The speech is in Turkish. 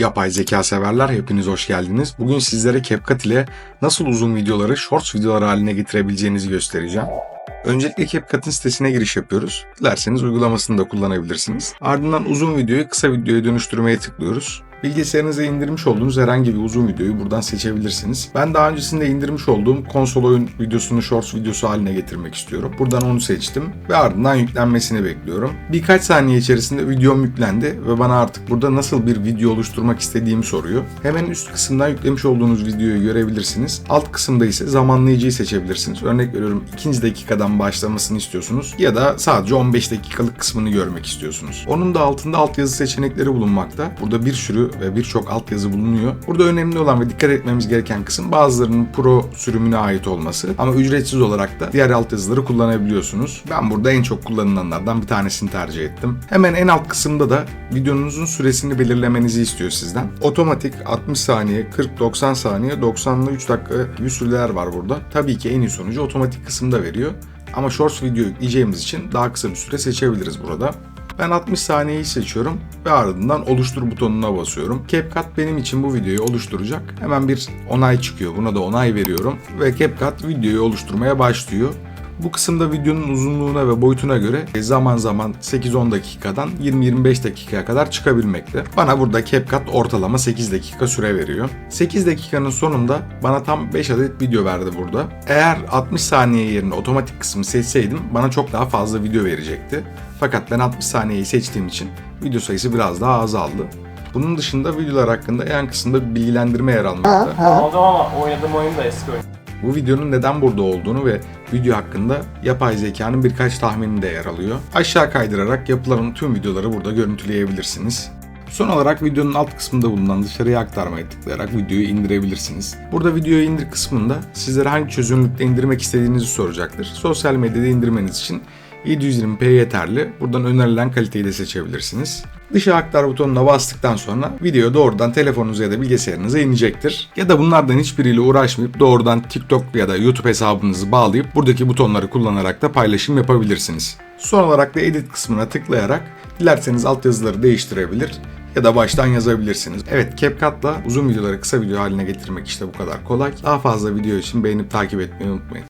Yapay zeka severler hepiniz hoş geldiniz. Bugün sizlere CapCut ile nasıl uzun videoları shorts videoları haline getirebileceğinizi göstereceğim. Öncelikle CapCut'ın sitesine giriş yapıyoruz. Dilerseniz uygulamasını da kullanabilirsiniz. Ardından uzun videoyu kısa videoya dönüştürmeye tıklıyoruz. Bilgisayarınıza indirmiş olduğunuz herhangi bir uzun videoyu buradan seçebilirsiniz. Ben daha öncesinde indirmiş olduğum konsol oyun videosunu shorts videosu haline getirmek istiyorum. Buradan onu seçtim ve ardından yüklenmesini bekliyorum. Birkaç saniye içerisinde videom yüklendi ve bana artık burada nasıl bir video oluşturmak istediğimi soruyor. Hemen üst kısımdan yüklemiş olduğunuz videoyu görebilirsiniz. Alt kısımda ise zamanlayıcıyı seçebilirsiniz. Örnek veriyorum ikinci dakikadan başlamasını istiyorsunuz ya da sadece 15 dakikalık kısmını görmek istiyorsunuz. Onun da altında altyazı seçenekleri bulunmakta. Burada bir sürü ve birçok altyazı bulunuyor. Burada önemli olan ve dikkat etmemiz gereken kısım bazılarının pro sürümüne ait olması ama ücretsiz olarak da diğer altyazıları kullanabiliyorsunuz. Ben burada en çok kullanılanlardan bir tanesini tercih ettim. Hemen en alt kısımda da videonuzun süresini belirlemenizi istiyor sizden. Otomatik 60 saniye, 40-90 saniye, 90 ile 3 dakika gibi süreler var burada. Tabii ki en iyi sonucu otomatik kısımda veriyor. Ama Shorts video yükleyeceğimiz için daha kısa bir süre seçebiliriz burada. Ben 60 saniyeyi seçiyorum ve ardından oluştur butonuna basıyorum. CapCut benim için bu videoyu oluşturacak. Hemen bir onay çıkıyor. Buna da onay veriyorum ve CapCut videoyu oluşturmaya başlıyor. Bu kısımda videonun uzunluğuna ve boyutuna göre zaman zaman 8-10 dakikadan 20-25 dakikaya kadar çıkabilmekte. Bana burada CapCut ortalama 8 dakika süre veriyor. 8 dakikanın sonunda bana tam 5 adet video verdi burada. Eğer 60 saniye yerine otomatik kısmı seçseydim bana çok daha fazla video verecekti. Fakat ben 60 saniyeyi seçtiğim için video sayısı biraz daha azaldı. Bunun dışında videolar hakkında en kısımda bir bilgilendirme yer almakta. Aldım ama oynadığım oyun da eski oyun. Bu videonun neden burada olduğunu ve video hakkında yapay zekanın birkaç tahmini de yer alıyor. Aşağı kaydırarak yapılan tüm videoları burada görüntüleyebilirsiniz. Son olarak videonun alt kısmında bulunan dışarıya aktarmaya tıklayarak videoyu indirebilirsiniz. Burada videoyu indir kısmında sizlere hangi çözünürlükte indirmek istediğinizi soracaktır. Sosyal medyada indirmeniz için 720p yeterli. Buradan önerilen kaliteyi de seçebilirsiniz. Dışa aktar butonuna bastıktan sonra video doğrudan telefonunuza ya da bilgisayarınıza inecektir. Ya da bunlardan hiçbiriyle uğraşmayıp doğrudan TikTok ya da YouTube hesabınızı bağlayıp buradaki butonları kullanarak da paylaşım yapabilirsiniz. Son olarak da edit kısmına tıklayarak dilerseniz altyazıları değiştirebilir ya da baştan yazabilirsiniz. Evet CapCut'la uzun videoları kısa video haline getirmek işte bu kadar kolay. Daha fazla video için beğenip takip etmeyi unutmayın.